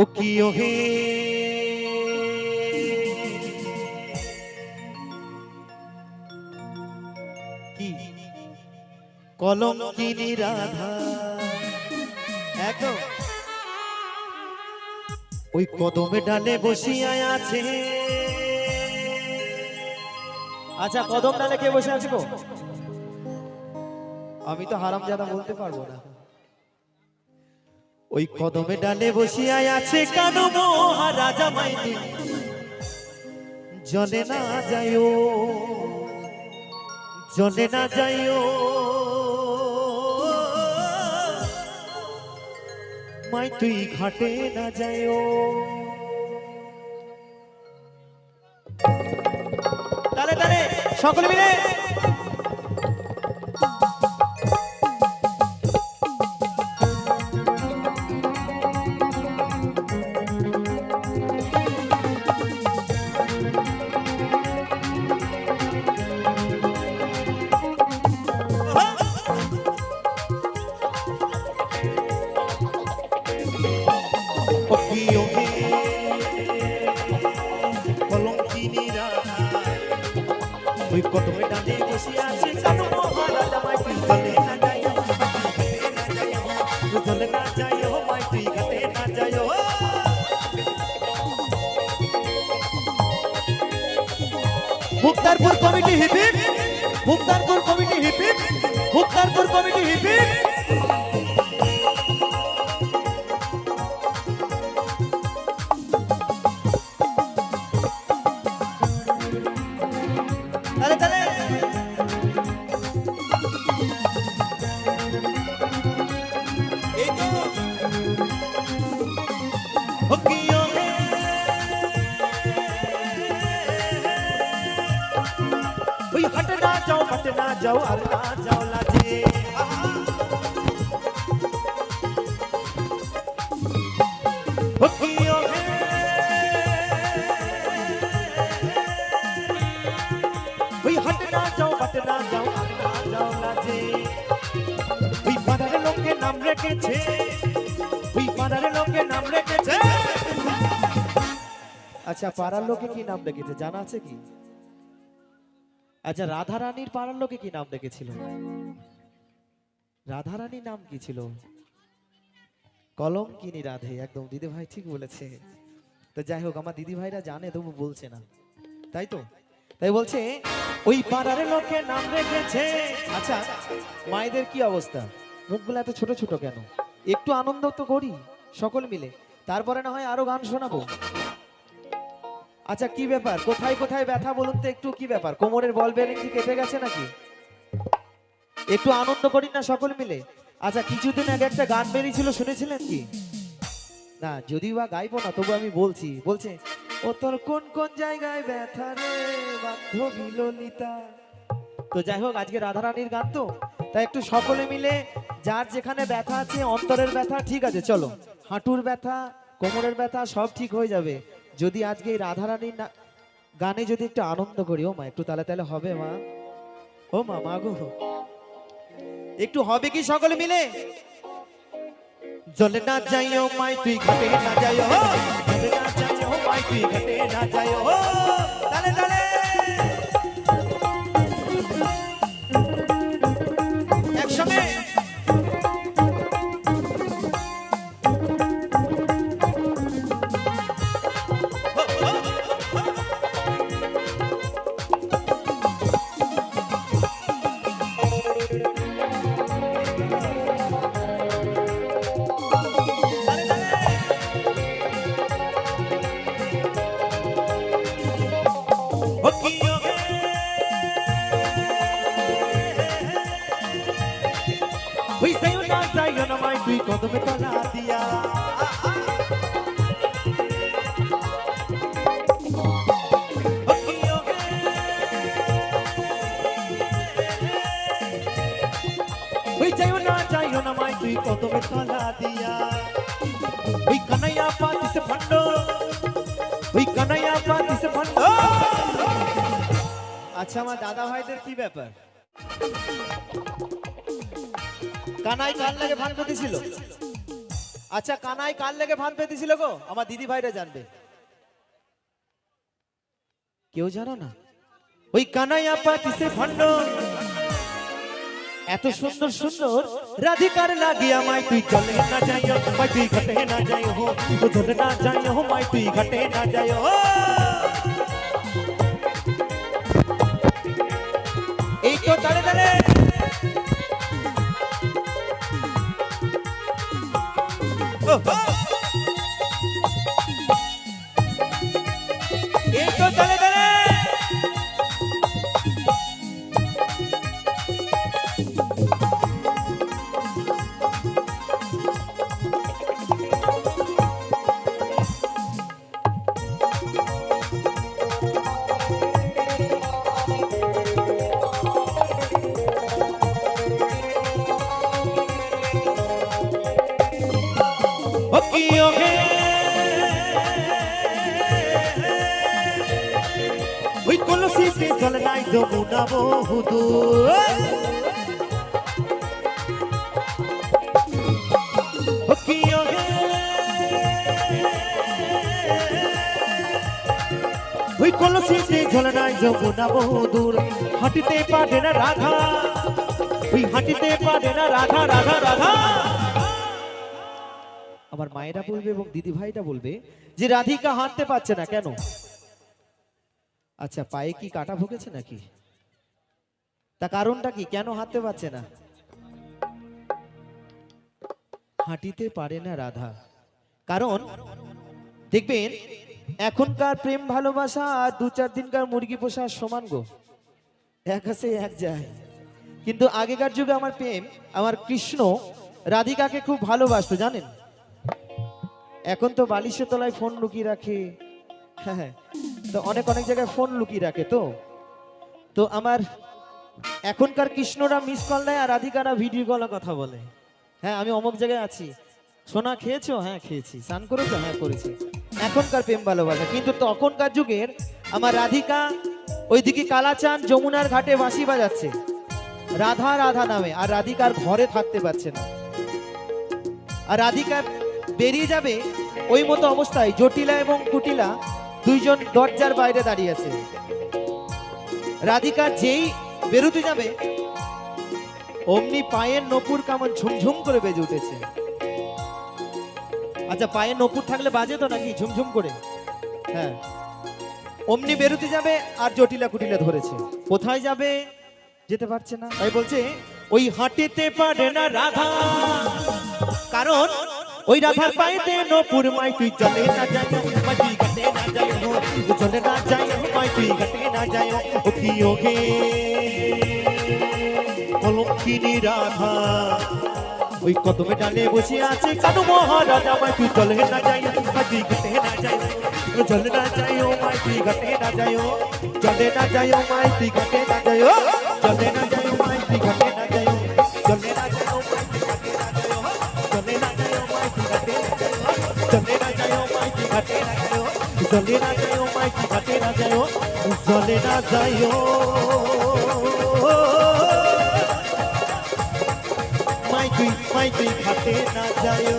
ও কি? ওহে কি রাধা। একদম। ওই কদমে ডালে বসিয়া আছে। আচ্ছা কদম ডালে কে বসে আছে আমি তো হারাম জাদা বলতে পারব না। ওই কদমে ডালে বসিয়া আছে কানো মহারাজা মাইনি জলে না যাইও জলে না যাইও। মাই তুই ঘাটে না যাইও। তালে তালে, সকলে মিলে ওই কদমে ডালে বসে আছে কানো মহারাজা মাই তুই চলে না তুই চলে না না যাইও Muktarpur committee hip hip Muktarpur committee hip hip Muktarpur committee hip hip লাজে ওই পাড়ার লোকে নাম রেখেছে। ওই পাড়ার লোকে নাম রেখেছে। আচ্ছা পাড়ার লোকে কি নাম রেখেছে? জানা আছে কি? আচ্ছা রাধা রানীর পাড়ার লোকে কি নাম রেখেছিল রাধা রানীর নাম কি ছিল? কলম কিনি রাধে, একদম দিদি ভাই ঠিক বলেছে। তো যাই হোক, আমার দিদি ভাইরা জানে, তবু বলছে না। তাই তো? তাই বলছে, ওই পাড়ার লোকে নাম রেখেছে। আচ্ছা মায়েদের কি অবস্থা? মুখগুলো এত ছোট ছোট কেন? একটু আনন্দ তো করি, সকল মিলে। তারপরে না হয় আরও গান শোনাবো? আচ্ছা কি ব্যাপার? কোথায় কোথায় ব্যথা বলুন তো একটু, কি ব্যাপার? কোমরের বল বেরিং কি কেটে গেছে নাকি? একটু আনন্দ করি না সকল মিলে? আচ্ছা কিছুদিন আগে একটা গান বেরিয়েছিল, শুনেছিলেন কি? না, যদিও বা গাইবো না, তবু আমি বলছি, বলছে, ও তোর কোন কোন জায়গায় ব্যথা রে, বান্ধবী ললিতা? তো যাই হোক, আজকে রাধারানীর গান তো। তাই একটু সকলে মিলে, যার যেখানে ব্যথা আছে, অন্তরের ব্যথা, ঠিক আছে, চলো। হাঁটুর ব্যথা, কোমরের ব্যথা, সব ঠিক হয়ে যাবে। যদি আজকে এই রাধারানীর গানে যদি একটু আনন্দ করি, ও মা, একটু তাহলে তাহলে হবে, মা। ও মা মা গো। একটু হবে কি সকলে মিলে? জলে না যাইও, মাই, তুই ঘাটে না যাইও জলে না যাইও, মাই, তুই ঘাটে না যাইও তালে তালে ওই যাইও না যাইও না মাই তুই কদমে তলা দিয়া। হকিও হে ওই যাইও না যাইও না মাই তুই কদমে তলা দিয়া। ওই কানাইয়া পাতিস ভণ্ড ওই কানাইয়া পাতিস ভণ্ড আচ্ছা আমার দাদা ভাইদের কি ব্যাপার? কানাই কার লাগে ভান করতেছিল আচ্ছা কানাই কার লেগে ফান পেতেছিল গো? আমার দিদি ভাইরা জানবে। কেউ জানো না? ওই কানাইয়া পাতিছে ভণ্ড এত সুন্দর সুন্দর রাধিকার লাগিয়া মাই তুই চলে না যাই মাই তুই ঘটে না যাই হো তো চলে না যাই হো মাই তুই ঘটে না যাই হো। এই তো, দাঁড়ে দাঁড়ে। ওই কলসিতে জল নাই যমুনা বহুদু ওই কলসিতে জল নাই যমুনা বহুদূর হাঁটিতে পারে না রাধা। ওই হাঁটিতে পারে না রাধা রাধা রাধা। আমার মায়েরা বলবে এবং দিদি ভাইরা বলবে যে রাধিকা হাঁটতে পারছে না কেন? আচ্ছা পায়ে কি কাটা ভুগেছে নাকি? তা কারণটা কি? কেন হাঁটতে পারছে না? হাঁটিতে পারে না রাধা। কারণ, দেখবেন, এখনকার প্রেম ভালোবাসা আর দু চার দিনকার মুরগি পোষা সমান গো। এক আছে, এক যায়। কিন্তু আগেকার যুগে আমার প্রেম, আমার কৃষ্ণ রাধিকাকে খুব ভালোবাসতো, জানেন? এখন তো বালিশের তলায় ফোন লুকিয়ে রাখে। হ্যাঁ হ্যাঁ। তো অনেক অনেক জায়গায় ফোন লুকিয়ে রাখে তো। তো আমার এখনকার কৃষ্ণরা মিস কল নেয় আর রাধিকারা ভিডিও কলে কথা বলে। হ্যাঁ আমি অমুক জায়গায় আছি। সোনা, খেয়েছো? হ্যাঁ খেয়েছি। স্নান করেছ? হ্যাঁ করেছি। এখনকার প্রেম ভালোবাসা। কিন্তু তখনকার যুগের আমার রাধিকা ওইদিকে কালাচান যমুনার ঘাটে বাঁশি বাজাচ্ছে। রাধা রাধা নামে। আর রাধিকার ঘরে থাকতে পারছে না। আর রাধিকা বেরিয়ে যাবে ওই মতো অবস্থায় জটিলা এবং কুটিলা দুইজন দরজার বাইরে দাঁড়িয়ে আছে। রাধিকা যেই বেরোতে যাবে, অমনি পায়ের নপুর কেমন ঝুমঝুম করে বেজে উঠেছে। আচ্ছা পায়ের নপুর থাকলে বাজে তো নাকি ঝুমঝুম করে? হ্যাঁ। অমনি বেরোতে যাবে আর জটিলা কুটিলা ধরেছে। কোথায় যাবে যেতে পারছে না। তাই বলছে, ওই হাঁটিতে পারে না রাধা। কারণ ওই রাধার পায়েতে নপুর মাই তুই চলে না তুই না চলে না যাই মাই তুই ঘটে না যাই ওগে অলক্ষিনী রাধা ওই কদমে ডালে বসে আছে কানু মহারাজা মাই তুই চলে না যাই মাই তুই ঘটে না যাই চলে না যাই ও মাই তুই ঘটে না যাই চলে না যাই ও মাই তুই ঘটে না যাই জলে না যাইও মাইকি ঘাটে না যাইও জলে না যাইও মাইকি মাইকি ঘাটে না যাইও